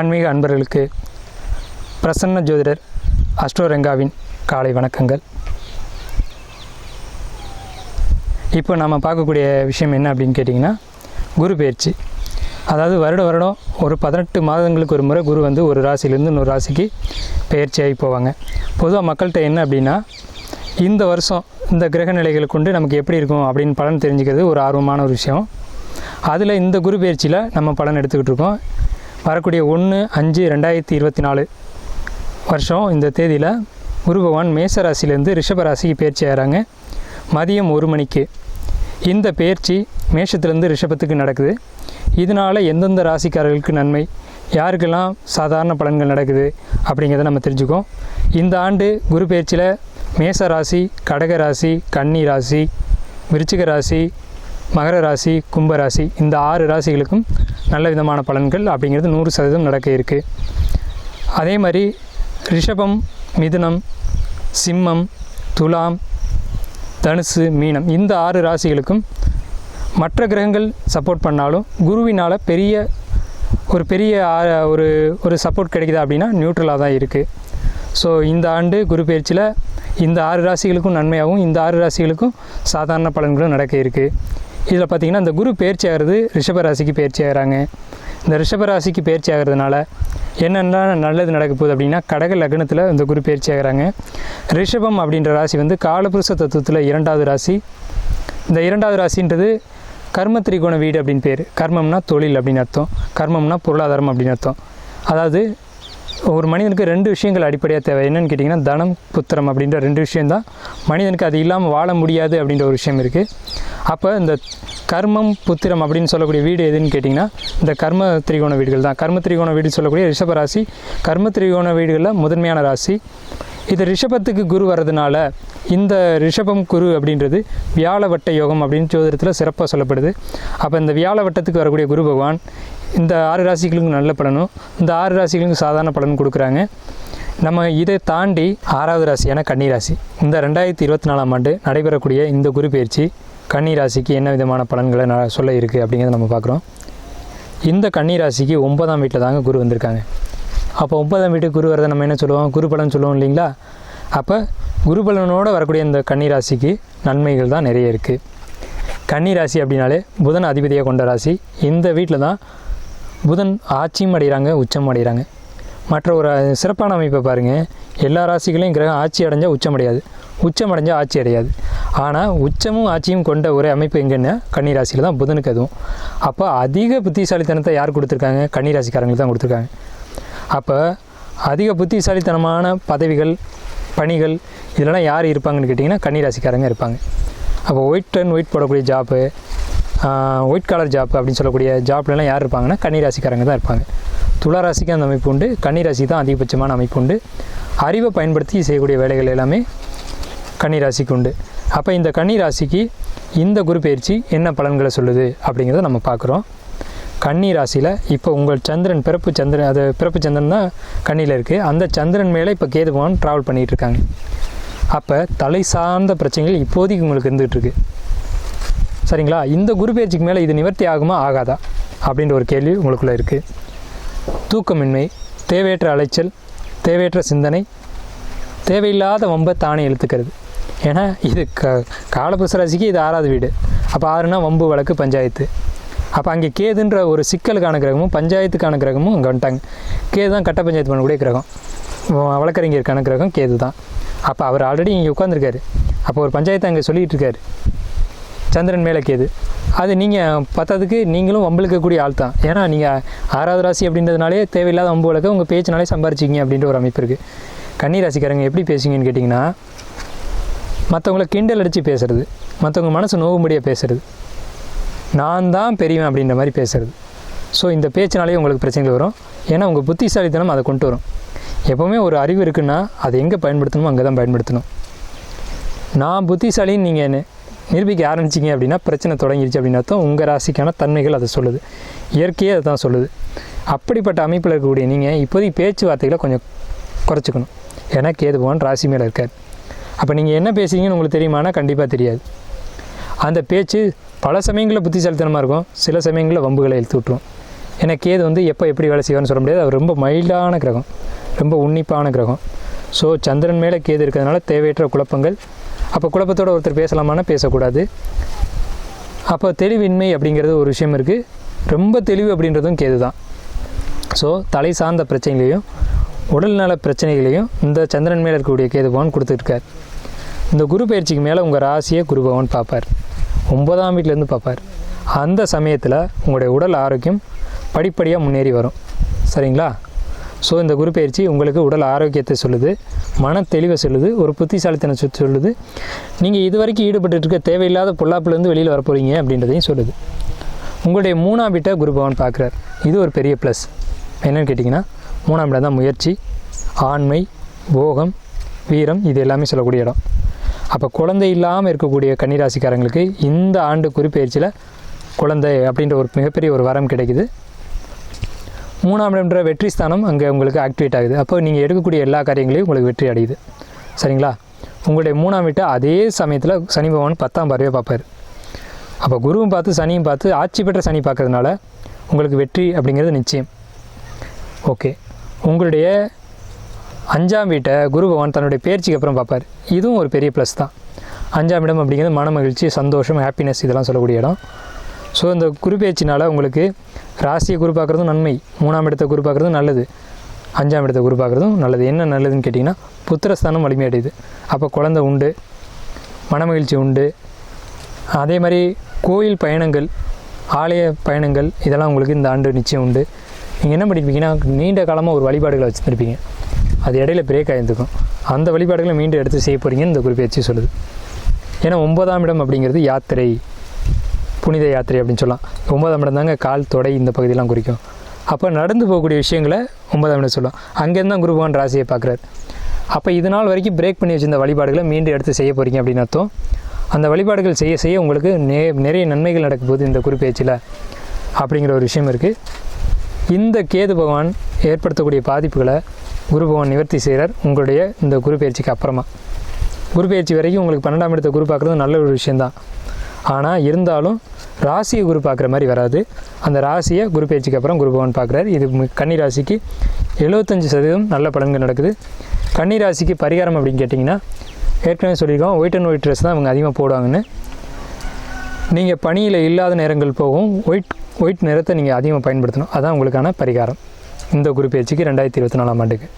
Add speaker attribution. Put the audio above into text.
Speaker 1: ஆன்மீக அன்பர்களுக்கு பிரசன்ன ஜோதிடர் அஸ்ட்ரோரங்காவின் காலை வணக்கங்கள். இப்போ நம்ம பார்க்கக்கூடிய விஷயம் என்ன அப்படின்னு கேட்டிங்கன்னா குரு பயிற்சி அதாவது வருட வருடம் ஒரு பதினெட்டு மாதங்களுக்கு ஒரு முறை குரு வந்து ஒரு ராசியிலேருந்து இன்னொரு ராசிக்கு பயிற்சியாகி போவாங்க. பொதுவாக மக்கள்கிட்ட என்ன அப்படின்னா இந்த வருஷம் இந்த கிரக நிலைகளை கொண்டு நமக்கு எப்படி இருக்கும் அப்படின்னு பலன் தெரிஞ்சுக்கிறது ஒரு ஆர்வமான ஒரு விஷயம். அதில் இந்த குரு பயிற்சியில் நம்ம பலன் எடுத்துக்கிட்டு இருக்கோம். வரக்கூடிய ஒன்று அஞ்சு ரெண்டாயிரத்தி இருபத்தி நாலு வருஷம் இந்த தேதியில் குரு பகவான் மேச ரிஷபராசிக்கு ராசிக்கு பயிற்சி ஆகிறாங்க மதியம் ஒரு மணிக்கு. இந்த பயிற்சி மேஷத்துலேருந்து ரிஷபத்துக்கு நடக்குது. இதனால் எந்தெந்த ராசிக்காரர்களுக்கு நன்மை யாருக்கெல்லாம் சாதாரண பலன்கள் நடக்குது அப்படிங்கிறத நம்ம தெரிஞ்சுக்கோம் இந்த ஆண்டு குரு பயிற்சியில் மேச ராசி கடக ராசி கன்னி ராசி விருச்சிக ராசி மகர ராசி கும்பராசி இந்த ஆறு ராசிகளுக்கும் நல்ல விதமான பலன்கள் அப்படிங்கிறது நூறு சதவீதம் நடக்க இருக்குது அதே மாதிரி ரிஷபம் மிதுனம் சிம்மம் துலாம் தனுசு மீனம் இந்த ஆறு ராசிகளுக்கும் மற்ற கிரகங்கள் சப்போர்ட் பண்ணாலும் குருவினால் பெரிய ஒரு பெரிய ஆ- ஒரு ஒரு சப்போர்ட் கிடைக்குதா அப்படின்னா நியூட்ரலாக தான் இருக்குது ஸோ இந்த ஆண்டு குரு பயிற்சியில் இந்த ஆறு ராசிகளுக்கும் நன்மையாகவும் இந்த ஆறு ராசிகளுக்கும் சாதாரண பலன்களும் நடக்க இருக்குது இதில் பார்த்தீங்கன்னா இந்த குரு பயிற்சி ஆகிறது ரிஷபராசிக்கு பயிற்சி ஆகிறாங்க இந்த ரிஷப ராசிக்கு பயிற்சி ஆகிறதுனால என்னென்ன நல்லது நடக்க போகுது அப்படின்னா கடக லக்னத்தில் இந்த குரு பயிற்சி ஆகிறாங்க ரிஷபம் அப்படின்ற ராசி வந்து காலபுருஷ தத்துவத்தில் இரண்டாவது ராசி. இந்த இரண்டாவது ராசின்றது கர்ம திரிகோண வீடு அப்படின்னு பேர். கர்மம்னா தொழில் அப்படின்னு அர்த்தம். கர்மம்னா பொருளாதாரம் அப்படின்னு அர்த்தம். அதாவது ஒரு மனிதனுக்கு ரெண்டு விஷயங்கள் அடிப்படையாக தேவை. என்னென்னு கேட்டிங்கன்னா தனம் புத்திரம் அப்படின்ற ரெண்டு விஷயம்தான். மனிதனுக்கு அது இல்லாமல் வாழ முடியாது அப்படின்ற ஒரு விஷயம் இருக்குது அப்போ இந்த கர்மம் புத்திரம் அப்படின்னு சொல்லக்கூடிய வீடு எதுன்னு கேட்டிங்கன்னா இந்த கர்ம திரிகோண வீடுகள் தான் கர்ம திரிகோண வீடு சொல்லக்கூடிய ரிஷப ராசி கர்ம திரிகோண வீடுகளில் முதன்மையான ராசி. இது ரிஷபத்துக்கு குரு வர்றதுனால இந்த ரிஷபம் குரு அப்படின்றது வியாழ வட்ட யோகம் அப்படின்னு ஜோதிடத்தில் சிறப்பாக சொல்லப்படுது. அப்போ இந்த வியாழ வட்டத்துக்கு வரக்கூடிய குரு பகவான் இந்த ஆறு ராசிகளுக்கும் நல்ல பலனும் இந்த ஆறு ராசிகளுக்கும் சாதாரண பலன் கொடுக்குறாங்க. நம்ம இதை தாண்டி ஆறாவது ராசியான கன்னி ராசி. இந்த ரெண்டாயிரத்தி இருபத்தி நாலாம் ஆண்டு நடைபெறக்கூடிய இந்த குரு பயிற்சி கன்னி ராசிக்கு என்ன விதமான பலன்களை நான் சொல்ல இருக்குது அப்படிங்கிறத நம்ம பார்க்குறோம். இந்த கன்னி ராசிக்கு ஒன்பதாம் வீட்டில் தாங்க குரு வந்திருக்காங்க. அப்போ ஒன்பதாம் வீட்டுக்கு குரு வரதை நம்ம என்ன சொல்லுவோம்? குரு பலன் சொல்லுவோம் இல்லைங்களா? அப்போ குரு பலனோடு வரக்கூடிய இந்த கன்னிராசிக்கு நன்மைகள் தான் நிறைய இருக்குது கன்னி ராசி அப்படின்னாலே புதன் அதிபதியாக கொண்ட ராசி. இந்த வீட்டில் தான் புதன் ஆட்சியும் அடைகிறாங்க உச்சம் அடைகிறாங்க மற்ற ஒரு சிறப்பான அமைப்பை பாருங்கள் எல்லா ராசிகளையும் கிரகம் ஆட்சி அடைஞ்சால் உச்சம் அடையாது. உச்சம் அடைஞ்சால் ஆட்சி அடையாது. ஆனால் உச்சமும் ஆட்சியும் கொண்ட ஒரு அமைப்பு எங்கன்னா கன்னி ராசியில் தான் புதனுக்கு அதுவும். அப்போ அதிக புத்திசாலித்தனத்தை யார் கொடுத்துருக்காங்க? கன்னி ராசிக்காரங்களுக்கு தான் கொடுத்துருக்காங்க. அப்போ அதிக புத்திசாலித்தனமான பதவிகள் பணிகள் இதெல்லாம் யார் இருப்பாங்கன்னு கேட்டிங்கன்னா கன்னிராசிக்காரங்க இருப்பாங்க. அப்போ ஒயிட் அண்ட் ஒயிட் போடக்கூடிய ஜாப்பு ஒயிட் கலர் ஜாப் அப்படின்னு சொல்லக்கூடிய ஜாப்லலாம் யார் இருப்பாங்கன்னா கன்னிராசிக்காரங்க தான் இருப்பாங்க. துளாராசிக்கு அந்த அமைப்பு உண்டு. கன்னிராசி தான் அதிகபட்சமான அமைப்பு உண்டு. அறிவை பயன்படுத்தி செய்யக்கூடிய வேலைகள் எல்லாமே கன்னி ராசிக்கு உண்டு. அப்போ இந்த கன்னி ராசிக்கு இந்த குரு பயிற்சி என்ன பலன்களை சொல்லுது அப்படிங்கிறத நம்ம பார்க்குறோம். கன்னி ராசியில் இப்போ உங்கள் சந்திரன் பிறப்பு சந்திரன் அது பிறப்பு சந்திரன் தான் கண்ணியில் இருக்குது அந்த சந்திரன் மேலே இப்போ கேது பகவான் ட்ராவல் பண்ணிகிட்டு இருக்காங்க. அப்போ தலை சார்ந்த பிரச்சனைகள் இப்போதைக்கு உங்களுக்கு இருந்துகிட்ருக்கு சரிங்களா? இந்த குரு பயிற்சிக்கு மேலே இது நிவர்த்தி ஆகுமா? ஆகாதா? அப்படின்ற ஒரு கேள்வி உங்களுக்குள்ளே இருக்குது தூக்கமின்மை தேவையற்ற அலைச்சல் தேவையற்ற சிந்தனை தேவையில்லாத வம்பை தானே இழுத்துக்கிறது. ஏன்னா இது க காலபுருஷ ராசிக்கு இது ஆறாவது வீடு. அப்போ ஆறுனா வம்பு வழக்கு பஞ்சாயத்து. அப்போ அங்கே கேதுன்ற ஒரு சிக்கலுக்கான கிரகமும் பஞ்சாயத்துக்கான கிரகமும் அங்கே வந்துட்டாங்க. கேது தான் கட்ட பஞ்சாயத்து பண்ணக்கூடிய கிரகம். வழக்கறிஞருக்கான கிரகம் கேது தான் அப்போ அவர் ஆல்ரெடி இங்கே உட்காந்துருக்காரு அப்போ ஒரு பஞ்சாயத்து அங்கே சொல்லிகிட்டு இருக்காரு சந்திரன் மேலே கேது அது நீங்கள் பார்த்ததுக்கு நீங்களும் வம்பளுக்கக்கூடிய ஆள் தான். ஏன்னா நீங்கள் ஆறாவது ராசி அப்படின்றதுனாலே தேவையில்லாத வம்பு வழக்க உங்கள் பேச்சினாலே சம்பாரிச்சிங்க அப்படின்ற ஒரு அமைப்பு இருக்குது கன்னி ராசிக்காரங்க எப்படி பேசுவீங்கன்னு கேட்டிங்கன்னா மற்றவங்கள கிண்டல் அடித்து பேசுறது மற்றவங்க மனசு நோவும்படியாக பேசுறது நான் தான் பெரியவன் அப்படின்ற மாதிரி பேசுறது. ஸோ இந்த பேச்சினாலே உங்களுக்கு பிரச்சனைகள் வரும். ஏன்னா உங்கள் புத்திசாலித்தனம் அதை கொண்டு வரும். எப்போவுமே ஒரு அறிவு இருக்குன்னா அதை எங்கே பயன்படுத்தணுமோ அங்கே தான் பயன்படுத்தணும். நான் புத்திசாலின்னு நீங்கள் நிரூபிக்க ஆரம்பிச்சிங்க அப்படின்னா பிரச்சனை தொடங்கிருச்சு அப்படின்னு அர்த்தம் உங்கள் ராசிக்கான தன்மைகள் அதை சொல்லுது. இயற்கையே அதை தான் சொல்லுது. அப்படிப்பட்ட அமைப்பில் இருக்கக்கூடிய நீங்கள் இப்போதைக்கு பேச்சுவார்த்தைகளை கொஞ்சம் குறைச்சிக்கணும். ஏன்னா கேது பகவான் ராசி மேலே இருக்கார். அப்போ நீங்கள் என்ன பேசுகிறீங்கன்னு உங்களுக்கு தெரியுமானா கண்டிப்பாக தெரியாது. அந்த பேச்சு பல சமயங்களில் புத்திசாலித்தனமாக இருக்கும். சில சமயங்களில் வம்புகளை இழுத்து விட்டுரும். ஏன்னா கேது வந்து எப்போ எப்படி வேலை செய்வான்னு சொல்ல முடியாது. அவர் ரொம்ப மைல்டான கிரகம். ரொம்ப உன்னிப்பான கிரகம். ஸோ சந்திரன் மேலே கேது இருக்கிறதுனால தேவையற்ற குழப்பங்கள். அப்போ குழப்பத்தோட ஒருத்தர் பேசலாமான்னா பேசக்கூடாது. அப்போ தெளிவின்மை அப்படிங்கிறது ஒரு விஷயம் இருக்குது ரொம்ப தெளிவு அப்படின்றதும் கேது தான். ஸோ தலை சார்ந்த பிரச்சனைகளையும் உடல்நல பிரச்சனைகளையும் இந்த சந்திரன் மேலே இருக்கக்கூடிய கேதுவான் கொடுத்துருக்கார் இந்த குரு பயிற்சிக்கு மேலே உங்கள் ராசியை குரு பகவான் பார்ப்பார். ஒன்பதாம் வீட்டிலேருந்து பார்ப்பார். அந்த சமயத்தில் உங்களுடைய உடல் ஆரோக்கியம் படிப்படியாக முன்னேறி வரும். சரிங்களா? ஸோ இந்த குரு பயிற்சி உங்களுக்கு உடல் ஆரோக்கியத்தை சொல்லுது மன தெளிவை சொல்லுது ஒரு புத்திசாலித்தனை சொல்லுது. நீங்கள் இது வரைக்கும் ஈடுபட்டு இருக்க தேவையில்லாத பொல்லாப்புலேருந்து வெளியில் வர போகிறீங்க அப்படின்றதையும் சொல்லுது. உங்களுடைய மூணாம் வீட்டை குரு பகவான் பார்க்குறார். இது ஒரு பெரிய ப்ளஸ் என்னென்னு கேட்டிங்கன்னா மூணாம் இடம் தான் முயற்சி ஆண்மை போகம் வீரம் இது எல்லாமே சொல்லக்கூடிய இடம். அப்போ குழந்தை இல்லாமல் இருக்கக்கூடிய கன்னிராசிக்காரங்களுக்கு இந்த ஆண்டு குறிப்பெயர்ச்சியில் குழந்தை அப்படின்ற ஒரு மிகப்பெரிய ஒரு வரம் கிடைக்குது. மூணாம் இடம்ன்ற வெற்றி ஸ்தானம் அங்கே உங்களுக்கு ஆக்டிவேட் ஆகுது. அப்போ நீங்கள் எடுக்கக்கூடிய எல்லா காரியங்களையும் உங்களுக்கு வெற்றி அடையுது. சரிங்களா? உங்களுடைய மூணாம் வீட்டை அதே சமயத்தில் சனி பகவான் பத்தாம் பார்வையை பார்ப்பார். அப்போ குருவும் பார்த்து சனியும் பார்த்து ஆட்சி பெற்ற சனி பார்க்கறதுனால உங்களுக்கு வெற்றி அப்படிங்கிறது நிச்சயம். ஓகே. உங்களுடைய அஞ்சாம் வீட்டை குரு பகவான் தன்னுடைய பேர்ச்சிக்கு அப்புறம் பார்ப்பார். இதுவும் ஒரு பெரிய ப்ளஸ் தான். அஞ்சாம் இடம் அப்படிங்கிறது மன மகிழ்ச்சி சந்தோஷம் ஹாப்பினஸ் இதெல்லாம் சொல்லக்கூடிய இடம். ஸோ இந்த குரு பேச்சினால் உங்களுக்கு ராசியை குரு பார்க்குறதும் நன்மை மூணாம் இடத்தை குரு பார்க்குறதும் நல்லது அஞ்சாம் இடத்தை குரு பார்க்குறதும் நல்லது. என்ன நல்லதுன்னு கேட்டிங்கன்னா புத்திரஸ்தானம் வலிமையடையுது. அப்போ குழந்தை உண்டு மனமகிழ்ச்சி உண்டு. அதே மாதிரி கோயில் பயணங்கள் ஆலய பயணங்கள் இதெல்லாம் உங்களுக்கு இந்த ஆண்டு நிச்சயம் உண்டு. நீங்கள் என்ன பண்ணியிருப்பீங்கன்னா நீண்ட காலமாக ஒரு வழிபாடுகளை வச்சுருப்பீங்க அது இடையில பிரேக் ஆயிருந்துக்கும். அந்த வழிபாடுகளை மீண்டும் எடுத்து செய்ய போகிறீங்கன்னு இந்த குறிப்பேச்சு சொல்லுது. ஏன்னா ஒன்பதாம் இடம் அப்படிங்கிறது யாத்திரை புனித யாத்திரை அப்படின்னு சொல்லலாம். ஒன்பதாம் இடம் தாங்க கால் தொடை இந்த பகுதியெலாம் குறிக்கும். அப்போ நடந்து போகக்கூடிய விஷயங்களை ஒன்பதாம் இடம் சொல்லலாம். அங்கேருந்து தான் குருபகவான் ராசியை பார்க்குறாரு. அப்போ இது நாள் வரைக்கும் பிரேக் பண்ணி வச்சிருந்த வழிபாடுகளை மீண்டும் எடுத்து செய்ய போகிறீங்க அப்படின்னு அர்த்தம். அந்த வழிபாடுகள் செய்ய செய்ய உங்களுக்கு நே நிறைய நன்மைகள் நடக்க போகுது இந்த குறிப்பேச்சில் அப்படிங்கிற ஒரு விஷயம் இருக்குது இந்த கேது பகவான் ஏற்படுத்தக்கூடிய பாதிப்புகளை குரு பகவான் நிவர்த்தி செய்கிறார். உங்களுடைய இந்த குரு பயிற்சிக்கு அப்புறமா. குரு பயிற்சி வரைக்கும் உங்களுக்கு பன்னெண்டாம் இடத்தை குரு பார்க்குறது நல்ல ஒரு விஷயந்தான் ஆனால் இருந்தாலும் ராசியை குரு பார்க்குற மாதிரி வராது. அந்த ராசியை குரு பயிற்சிக்கு அப்புறம் குரு பகவான் பார்க்குறாரு. இது கன்னி ராசிக்கு எழுபத்தஞ்சு சதவீதம் நல்ல பலன்கள் நடக்குது. கன்னி ராசிக்கு பரிகாரம் அப்படின்னு கேட்டிங்கன்னா ஏற்கனவே சொல்லியிருக்கோம். ஒயிட் அண்ட் ஒயிட் ட்ரெஸ் தான் அவங்க அதிகமாக போடுவாங்கன்னு. நீங்கள் பணியில் இல்லாத நேரங்கள் போகும் ஒயிட் ஒயிட் நிறத்தை நீங்கள் அதிகமாக பயன்படுத்தணும். அதுதான் உங்களுக்கான பரிகாரம். இந்த குரு ரெண்டாயிரத்தி இருபத்தி நாலாம் ஆண்டுக்கு.